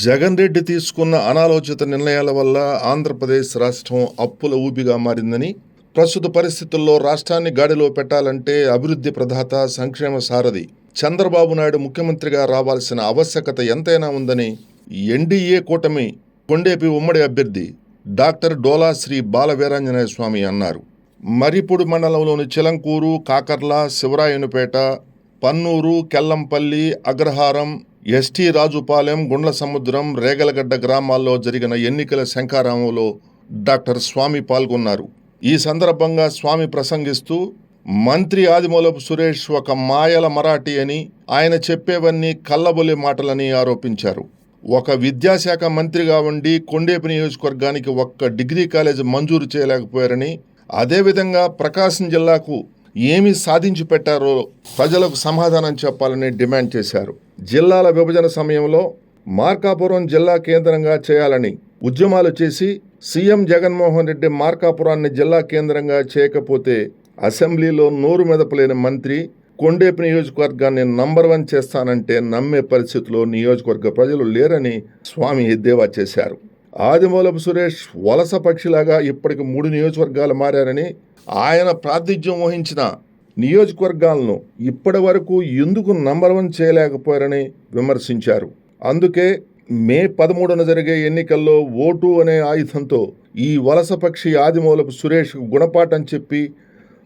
జగన్ రెడ్డి తీసుకున్న అనాలోచిత నిర్ణయాల వల్ల ఆంధ్రప్రదేశ్ రాష్ట్రం అప్పుల ఊబిగా మారిందని ప్రస్తుత పరిస్థితుల్లో రాష్ట్రాన్ని గాడిలో పెట్టాలంటే అభివృద్ధి ప్రదాత సంక్షేమ సారథి చంద్రబాబు నాయుడు ముఖ్యమంత్రిగా రావాల్సిన ఆవశ్యకత ఎంతైనా ఉందని ఎన్డీఏ కూటమి కొండేపి ఉమ్మడి అభ్యర్థి డాక్టర్ డోలా శ్రీ బాల వీరాంజనేయ స్వామి అన్నారు. మరిపూడి మండలంలోని చిలంకూరు కాకర్ల శివరాయనుపేట పన్నూరు కెల్లంపల్లి అగ్రహారం ఎస్టీ రాజుపాలెం గుండ్ల సముద్రం రేగలగడ్డ గ్రామాల్లో జరిగిన ఎన్నికల శంఖారామంలో డాక్టర్ స్వామి పాల్గొన్నారు. ఈ సందర్భంగా స్వామి ప్రసంగిస్తూ మంత్రి ఆదిమూలపు సురేష్ ఒక మాయల మరాఠీ అని ఆయన చెప్పేవన్నీ కల్లబొలి మాటలని ఆరోపించారు. ఒక విద్యాశాఖ మంత్రిగా ఉండి కొండేపు నియోజకవర్గానికి ఒక్క డిగ్రీ కాలేజ్ మంజూరు చేయలేకపోయారని అదేవిధంగా ప్రకాశం జిల్లాకు ఏమి సాధించి పెట్టారో ప్రజలకు సమాధానం చెప్పాలని డిమాండ్ చేశారు. జిల్లాల విభజన సమయంలో మార్కాపురం జిల్లా కేంద్రంగా చేయాలని ఉద్యమాలు చేసి సీఎం జగన్మోహన్ రెడ్డి మార్కాపురాన్ని జిల్లా కేంద్రంగా చేయకపోతే అసెంబ్లీలో నోరు మెదపలేని మంత్రి కొండేపు నియోజకవర్గాన్ని నంబర్ వన్ చేస్తానంటే నమ్మే పరిస్థితిలో నియోజకవర్గ ప్రజలు లేరని స్వామి ఎద్దేవా చేశారు. ఆదిమూలపు సురేష్ వలస పక్షిలాగా ఇప్పటికి మూడు నియోజకవర్గాలు మారారని ఆయన ప్రాతిధ్యం వహించిన నియోజకవర్గాలను ఇప్పటి వరకు ఎందుకు నంబర్ వన్ చేయలేకపోయారని విమర్శించారు. అందుకే మే పదమూడున జరిగే ఎన్నికల్లో ఓటు అనే ఆయుధంతో ఈ వలసపక్షి ఆదిమూలపు సురేష్ గుణపాఠం చెప్పి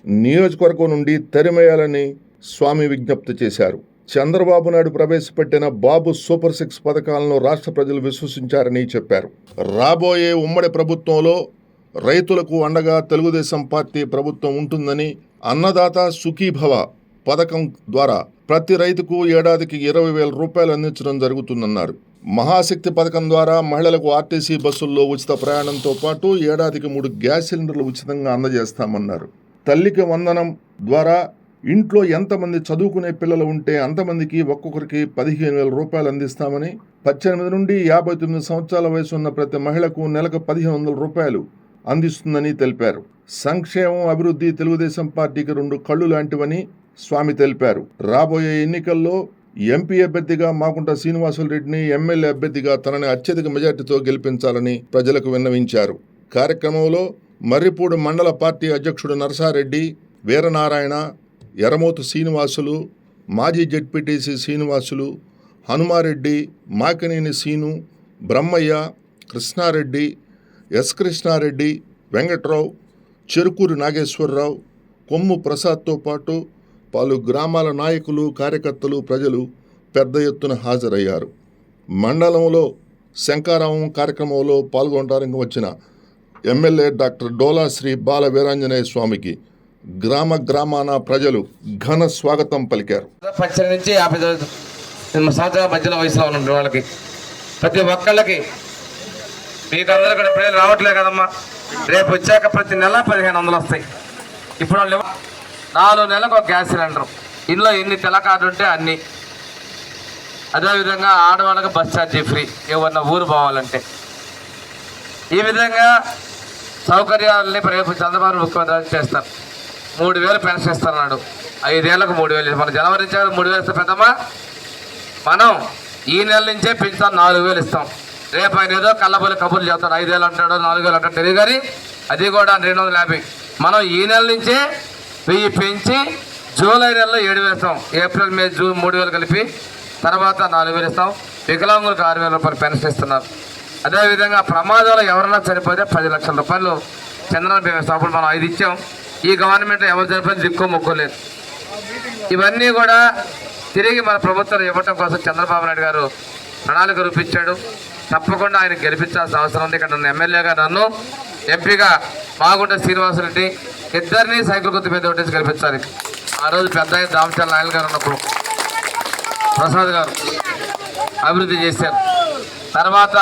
నియోజకవర్గం నుండి తరిమేయాలని స్వామి విజ్ఞప్తి చేశారు. చంద్రబాబు నాయుడు ప్రవేశపెట్టిన బాబు సూపర్ సిక్స్ పథకాలను రాష్ట్ర ప్రజలు విశ్వసించారని చెప్పారు. రాబోయే ఉమ్మడి ప్రభుత్వంలో రైతులకు అండగా తెలుగుదేశం పార్టీ ప్రభుత్వం ఉంటుందని అన్నదాత సుఖీభవ పథకం ద్వారా ప్రతి రైతుకు ఏడాదికి ఇరవై వేల రూపాయలు అందించడం జరుగుతుందన్నారు. మహాశక్తి పథకం ద్వారా మహిళలకు ఆర్టీసీ బస్సుల్లో ఉచిత ప్రయాణంతో పాటు ఏడాదికి మూడు గ్యాస్ సిలిండర్లు ఉచితంగా అందజేస్తామన్నారు. తల్లికి వందనం ద్వారా ఇంట్లో ఎంతమంది చదువుకునే పిల్లలు ఉంటే అంతమందికి ఒక్కొక్కరికి పదిహేను వేల రూపాయలు అందిస్తామని పద్దెనిమిది నుండి యాభై తొమ్మిది సంవత్సరాల వయసు ఉన్న ప్రతి మహిళకు నెలకు పదిహేను వందల రూపాయలు అందిస్తుందని తెలిపారు. సంక్షేమం అభివృద్ధి తెలుగుదేశం పార్టీకి రెండు కళ్ళు లాంటివని స్వామి తెలిపారు. రాబోయే ఎన్నికల్లో ఎంపీ అభ్యర్థిగా మాకుంట శ్రీనివాసులు రెడ్డిని ఎమ్మెల్యే అభ్యర్థిగా తనని అత్యధిక మెజార్టీతో గెలిపించాలని ప్రజలకు విన్నవించారు. కార్యక్రమంలో మర్రిపూడి మండల పార్టీ అధ్యక్షుడు నరసారెడ్డి వీరనారాయణ ఎరమోతు శ్రీనివాసులు మాజీ జడ్పీటీసీ శ్రీనివాసులు హనుమారెడ్డి మాకినేని సీను బ్రహ్మయ్య కృష్ణారెడ్డి ఎస్ కృష్ణారెడ్డి వెంకట్రావు చెరుకూరు నాగేశ్వరరావు కొమ్ము ప్రసాద్తో పాటు పలు గ్రామాల నాయకులు కార్యకర్తలు ప్రజలు పెద్ద ఎత్తున హాజరయ్యారు. మండలంలో శంకారామం కార్యక్రమంలో పాల్గొనడానికి వచ్చిన ఎమ్మెల్యే డాక్టర్ డోలా శ్రీ బాల వీరాంజనేయ స్వామికి గ్రామ గ్రామాన ప్రజలు ఘన స్వాగతం పలికారు. పద్దెనిమిది నుంచి యాభై సంవత్సరాల మధ్యలో వయసులో ఉన్న వాళ్ళకి ప్రతి ఒక్కళ్ళకి మీకు అందరూ కూడా పిల్లలు రావట్లేదు కదమ్మా. రేపు వచ్చాక ప్రతి నెల పదిహేను వందలు వస్తాయి. ఇప్పుడు వాళ్ళు నాలుగు నెలలకు ఒక గ్యాస్ సిలిండర్. ఇందులో ఎన్ని తెల్ల కార్డు ఉంటే అన్ని. అదేవిధంగా ఆడవాళ్ళకి బస్ ఛార్జీ ఫ్రీ. ఏమన్నా ఊరు పోవాలంటే. ఈ విధంగా సౌకర్యాలని రేపు చంద్రబాబు ముఖ్యమంత్రి చేస్తారు. మూడు వేలు పెన్షన్ ఇస్తున్నాడు. ఐదేళ్ళకు మూడు వేలు మన జనవరి నుంచి మూడు వేలు ఇస్తాం పెద్దమ్మా మనం ఈ నెల నుంచే పెంచుతాం నాలుగు వేలు ఇస్తాం. రేపు ఆయన ఏదో కళ్ళబొల్లి కబుర్లు చెప్తాడు ఐదేళ్ళు అంటాడు నాలుగు వేలు అంటాడు తెలియదు కానీ అది కూడా రెండు వందల యాభై. మనం ఈ నెల నుంచే వెయ్యి పెంచి జూలై నెలలో ఏడు వేలు ఇస్తాం. ఏప్రిల్ మే జూన్ మూడు వేలు కలిపి తర్వాత నాలుగు వేలు ఇస్తాం. వికలాంగులకు ఆరు వేల రూపాయలు పెన్షన్ ఇస్తున్నారు. అదేవిధంగా ప్రమాదాలు ఎవరైనా చనిపోతే పది లక్షల రూపాయలు చంద్రబాబు బీమా ఇస్తాం. అప్పుడు మనం ఐదు ఇచ్చాం. ఈ గవర్నమెంట్ ఎవరు చనిపోయిన దిక్కు మొక్కోలేదు ఇవన్నీ కూడా తిరిగి మన ప్రభుత్వం ఇవ్వటం కోసం చంద్రబాబు నాయుడు గారు ప్రణాళిక రూపించాడు. తప్పకుండా ఆయన గెలిపించాల్సిన అవసరం ఉంది. ఇక్కడ నన్ను ఎమ్మెల్యేగా నన్ను ఎంపీగా మాగుంట శ్రీనివాసరెడ్డి ఇద్దరిని సైకిల్ గుర్తు మీద ఒకటేసి గెలిపించాలి ఆ రోజు పెద్ద దామచల్ రామచంద్ర గారు ఉన్నప్పుడు ప్రసాద్ గారు అభివృద్ధి చేశారు. తర్వాత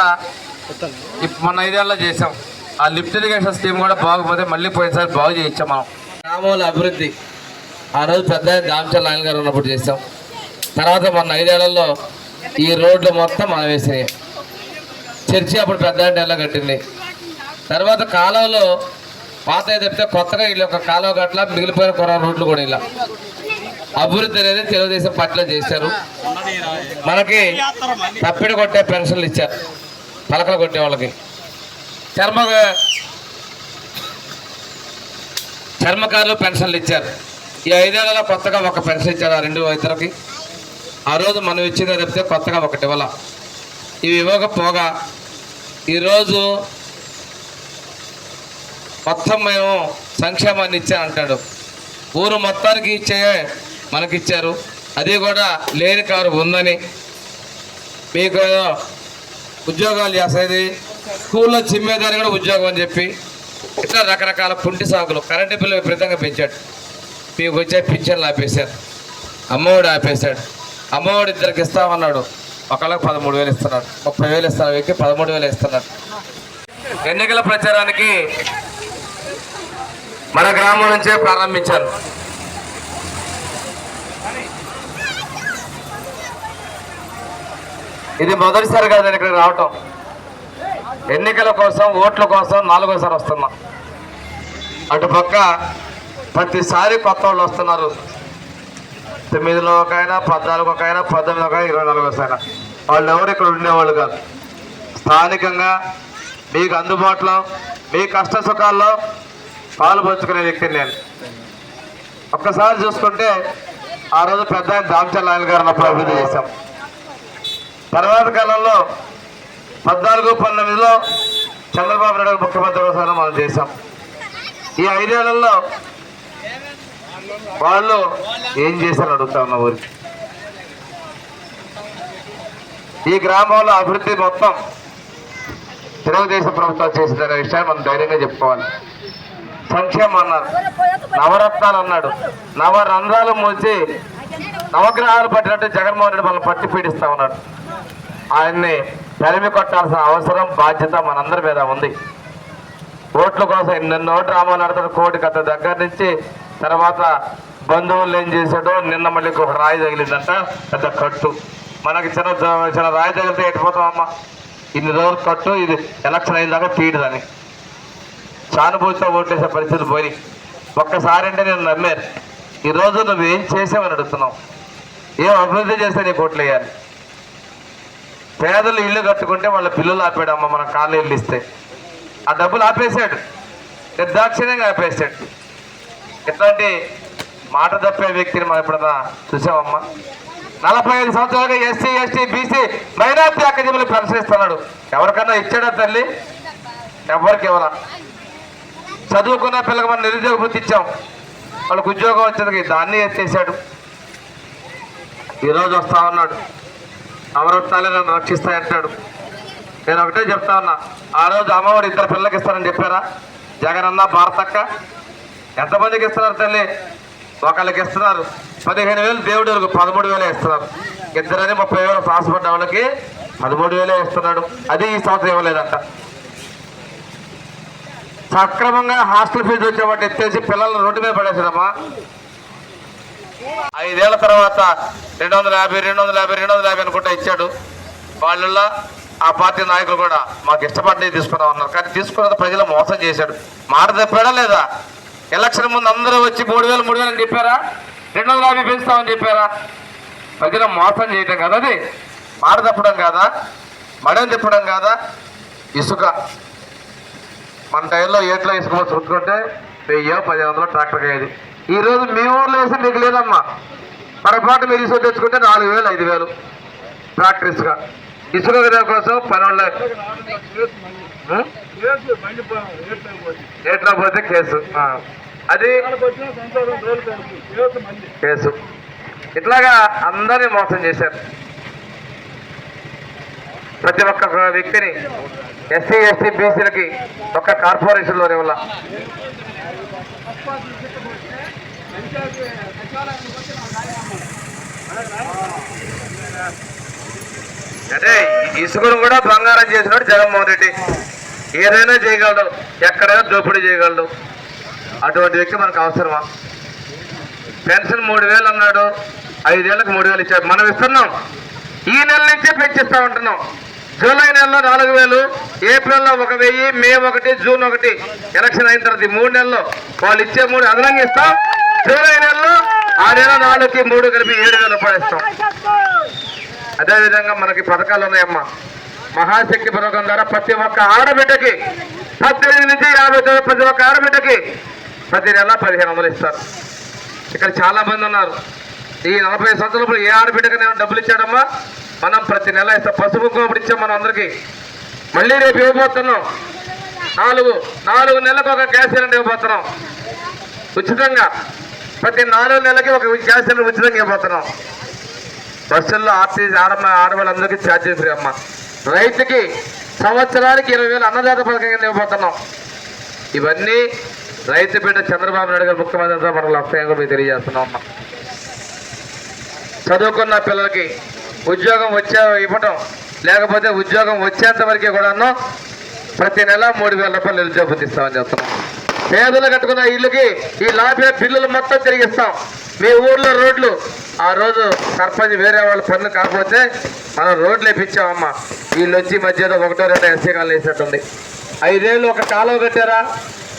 ఇప్ మొన్న ఐదేళ్ళలో చేసాం ఆ లిఫ్ట్ ఇరిగేషన్ స్కీమ్ కూడా బాగుపోతే మళ్ళీ పోయినసారి బాగు చేయించాం మనం. గ్రామాల అభివృద్ధి. ఆ రోజు పెద్ద దామచల్ రామచంద్ర గారు ఉన్నప్పుడు చేసాం తర్వాత మొన్న ఐదేళ్ళలో ఈ రోడ్లు మొత్తం మనం వేసినాయి చర్చి అప్పుడు పెద్ద ఎలా కట్టింది? తర్వాత కాలంలో పాత తప్పితే కొత్తగా వీళ్ళు ఒక కాలువ గట్ల మిగిలిపోయిన కొర రోడ్లు కూడా ఇలా. అభివృద్ధి అనేది తెలుగుదేశం పార్టీలో చేశారు. మనకి తప్పిడి కొట్టే పెన్షన్లు ఇచ్చారు. పలకలు కొట్టే వాళ్ళకి. చర్మ చర్మకారులు పెన్షన్లు ఇచ్చారు. ఈ ఐదేళ్ళలో కొత్తగా ఒక పెన్షన్ ఇచ్చారు ఆ రెండు ఇద్దరికి. ఆ రోజు మనం ఇచ్చింది చెప్తే కొత్తగా ఒకటి ఇవ్వాల. ఇవి ఇవ్వకపోగా ఈరోజు మొత్తం మేము సంక్షేమాన్ని ఇచ్చానంటాడు ఊరు మొత్తానికి ఇచ్చే మనకిచ్చారు. అది కూడా లేని కారు ఉందని మీకు ఉద్యోగాలు చేసేది స్కూల్లో చిమ్మేదాన్ని కూడా ఉద్యోగం అని చెప్పి ఇట్లా రకరకాల పుంటి సాగులు కరెంటు బిల్లు విపరీతంగా పెంచాడు. మీకు వచ్చే పింఛన్లు ఆపేశారు. అమ్మఒడి ఆపేశాడు. అమ్మఒడి ఇద్దరికి ఇస్తామన్నాడు. ఒకళ్ళకి పదమూడు వేలు ఇస్తున్నాడు ముప్పై వేలు ఇస్తున్న వ్యక్తి పదమూడు వేలు ఇస్తున్నాడు ఎన్నికల ప్రచారానికి మన గ్రామం నుంచే ప్రారంభించారు. ఇది మొదటిసారి కాదు నేను ఇక్కడికి రావటం. ఎన్నికల కోసం ఓట్ల కోసం నాలుగోసారి వస్తున్నా. అటుపక్క ప్రతిసారి కొత్త వాళ్ళు వస్తున్నారు. తొమ్మిదిలో ఒక ఆయన పద్నాలుగు ఒక ఆయన పద్దెనిమిది ఒక ఇరవై నాలుగు ఒక ఆయన వాళ్ళు ఎవరు ఇక్కడ ఉండేవాళ్ళు కాదు. స్థానికంగా మీకు అందుబాటులో మీ కష్ట సుఖాల్లో పాలు పంచుకునే వ్యక్తిని నేను. ఒక్కసారి చూసుకుంటే ఆ రోజు పెద్ద దామచల్ నాయన గారు అప్పుడు అభివృద్ధి చేశాం. తర్వాత కాలంలో పద్నాలుగు పంతొమ్మిదిలో చంద్రబాబు నాయుడు ముఖ్యమంత్రి వ్యవసాయం మనం చేశాం. ఈ ఐదేళ్ళలో వాళ్ళు ఏం చేశారు అడుగుతా ఉన్న ఊరికి. ఈ గ్రామంలో అభివృద్ధి మొత్తం తెలుగుదేశం ప్రభుత్వం చేసిందనే విషయాన్ని మనం ధైర్యంగా చెప్పుకోవాలి. సంక్షేమం అన్నారు. నవరత్నాలు అన్నాడు. నవరంధ్రాలు మూసి నవగ్రహాలు పట్టినట్టు జగన్మోహన్ రెడ్డి మనల్ని పట్టి పీడిస్తా ఉన్నాడు. ఆయన్ని తరిమి కొట్టాల్సిన అవసరం బాధ్యత మనందరి మీద ఉంది. ఓట్ల కోసం ఎన్నెన్నో డ్రామాలు నడతాడు కోటి కథ దగ్గర నుంచి తర్వాత బంధువులు ఏం చేశాడో నిన్న మళ్ళీ ఒక రాయి తగిలిందంట. పెద్ద కట్టు. మనకి చిన్న చిన్న రాయి తగిలితే ఎట్టిపోతామమ్మా ఇన్ని రోజులు కట్టు ఇది ఎలక్షన్ అయిన దాకా తీయడదని. సానుభూతితో ఓట్లేసే పరిస్థితులు పోయి ఒక్కసారి అంటే నేను నమ్మారు ఈరోజు నువ్వేం చేసావని అడుగుతున్నావు. ఏం అభివృద్ధి చేస్తే నీకు ఓట్లేయాలి పేదలు ఇల్లు కట్టుకుంటే వాళ్ళ పిల్లలు ఆపాడమ్మ మన కాళ్ళు ఇల్లు ఇస్తే. ఆ డబ్బులు ఆపేశాడు. నిర్దాక్షిణ్యంగా ఆపేశాడు. ఎట్లాంటి మాట తప్పే వ్యక్తిని మనం ఎప్పుడన్నా చూసామమ్మా? నలభై ఐదు సంవత్సరాలుగా ఎస్సీ ఎస్టీ బీసీ మైనార్టీ అకాడమీలు పెన్షన్ ఎవరికన్నా ఇచ్చాడా తల్లి? ఎవరికి ఎవరా చదువుకున్న పిల్లలకు మనం నిరుద్యోగ వృత్తి ఇచ్చాం. వాళ్ళకి ఉద్యోగం వచ్చేందుకు దాన్ని ఎత్తేసాడు. ఈరోజు వస్తా ఉన్నాడు. నవరత్నాలే నన్ను రక్షిస్తాయంటాడు. నేను ఒకటే చెప్తా ఉన్నా. ఆ రోజు అమ్మఒడి ఇద్దరు పిల్లలకి ఇస్తానని చెప్పారా? జగన్ అన్న భారతక్క ఎంతమందికి ఇస్తున్నారు తల్లి? ఒకళ్ళకి ఇస్తున్నారు పదిహేను వేలు దేవుడు పదమూడు వేలే ఇస్తున్నారు. ఇద్దరని ముప్పై వేలు పడ్డ వాళ్ళకి పదమూడు వేలే ఇస్తున్నాడు. అది ఈ సంవత్సరం ఇవ్వలేదంట. సక్రమంగా హాస్టల్ ఫీజు వచ్చేవాటి ఎత్తేసి పిల్లల్ని రోడ్డు మీద పడేసారమ్మా ఐదేళ్ళ తర్వాత రెండు వందల యాభై రెండు వందల యాభై రెండు వందల యాభై అనుకుంటా ఇచ్చాడు. వాళ్ళల్లో ఆ పార్టీ నాయకులు కూడా మాకు ఇష్టపడి తీసుకున్నాం అన్నారు. కానీ తీసుకున్నది ప్రజలు మోసం చేశాడు. మాట తప్పాడా లేదా? ఎలక్షన్ ముందు అందరూ వచ్చి మూడు వేలు మూడు వేలు అని చెప్పారా? రెండు వందల యాభై పెంచుతామని చెప్పారా? ప్రజలు మోసం చేయటం కదా. అది మాట తప్పడం కాదా? మడని తిప్పడం కాదా? ఇసుక. మన టైంలో ఏట్లో ఇసుక చూసుకుంటే వెయ్యో పదిహేను వందలు ట్రాక్టర్ అయ్యేది. ఈ రోజు మీ ఊర్లో వేసి మీకు లేదమ్మా. పొరపాటు మీరు ఇసుక తెచ్చుకుంటే నాలుగు వేలు ఐదు వేలు. ట్రాక్టర్ ఇసుక. ఇసుక కోసం పని వాళ్ళ ఏట్లా పోతే. కేసు. అది కేసు ఇట్లాగా అందరినీ మోసం చేశారు. ప్రతి ఒక్క వ్యక్తిని ఎస్సీ ఎస్టీ బీసీలకి ఒక్క కార్పొరేషన్లోనే వల్ల అంటే ఇసుకను కూడా బంగారం చేసినాడు జగన్మోహన్ రెడ్డి. ఏదైనా చేయగలడు ఎక్కడైనా దోపిడీ చేయగలడు అటువంటి వ్యక్తి మనకు అవసరమా? పెన్షన్ మూడు వేలు అన్నాడు ఐదేళ్ళకు మూడు వేలు ఇచ్చాడు. మనం ఇస్తున్నాం. ఈ నెల నుంచే పెంచిస్తూ ఉంటున్నాం. జూలై నెలలో నాలుగు వేలు ఏప్రిల్లో ఒక వెయ్యి మే ఒకటి జూన్ ఒకటి. ఎలక్షన్ అయిన తర్వాత మూడు నెలల్లో వాళ్ళు ఇచ్చే మూడు అదనంగా ఇస్తాం. జూలై నెలలో ఆ నెల నాలుగుకి మూడు కలిపి ఏడు వేల రూపాయలు ఇస్తాం. అదేవిధంగా మనకి పథకాలు ఉన్నాయమ్మా. మహాశక్తి పథకం ద్వారా ప్రతి ఒక్క ఆడబిడ్డకి పద్దెనిమిది నుంచి యాభై తొమ్మిది ప్రతి ఒక్క ఆడబిడ్డకి ప్రతి నెల పదిహేను వందలు ఇస్తారు. ఇక్కడ చాలా మంది ఉన్నారు. ఈ నలభై సంవత్సరాలు ఏ ఆడబిడ్డకి నేను డబ్బులు ఇచ్చాడమ్మా? మనం ప్రతి నెల ఇస్తాం పసుపు కోపడి ఇచ్చాం మనం అందరికి. మళ్ళీ రేపు ఇవ్వబోతున్నాం. నాలుగు నాలుగు నెలలకు ఒక గ్యాస్ సిలిండర్ ఇవ్వబోతున్నాం. ఉచితంగా. ప్రతి నాలుగు నెలలకి ఒక గ్యాస్ సిలిండర్ ఉచితంగా ఇవ్వబోతున్నాం. బస్సుల్లో ఆర్టీసీ ఆడ ఆడవాళ్ళందరికీ ఛార్జీ ఫ్రీ అమ్మ. రైతుకి సంవత్సరానికి ఇరవై వేలు అన్నదాత పథకం కింద ఇవ్వబోతున్నాం. ఇవన్నీ రైతు బిడ్డ చంద్రబాబు నాయుడు గారు ముఖ్యమంత్రితో మనకు లక్ష్యంగా మీకు తెలియజేస్తున్నాం అమ్మ. చదువుకున్న పిల్లలకి ఉద్యోగం వచ్చే ఇవ్వటం లేకపోతే ఉద్యోగం వచ్చేంత వరకే కూడాను ప్రతి నెల మూడు వేల రూపాయలు నిరుద్యోగం ఇస్తామని చెప్తున్నాం. పేదలు కట్టుకున్న ఇళ్ళకి ఈ లాభ్య బిల్లులు మొత్తం తిరిగిస్తాం. మీ ఊర్లో రోడ్లు ఆ రోజు సర్పంచ్ వేరే వాళ్ళ పనులు కాకపోతే మనం రోడ్లు వేపించామమ్మా. వీళ్ళు వచ్చి మధ్యలో ఒకటో రెండో ఎస్సీ కాలు వేసేట్టుంది ఐదేళ్ళు ఒక కాలువ కట్టారా?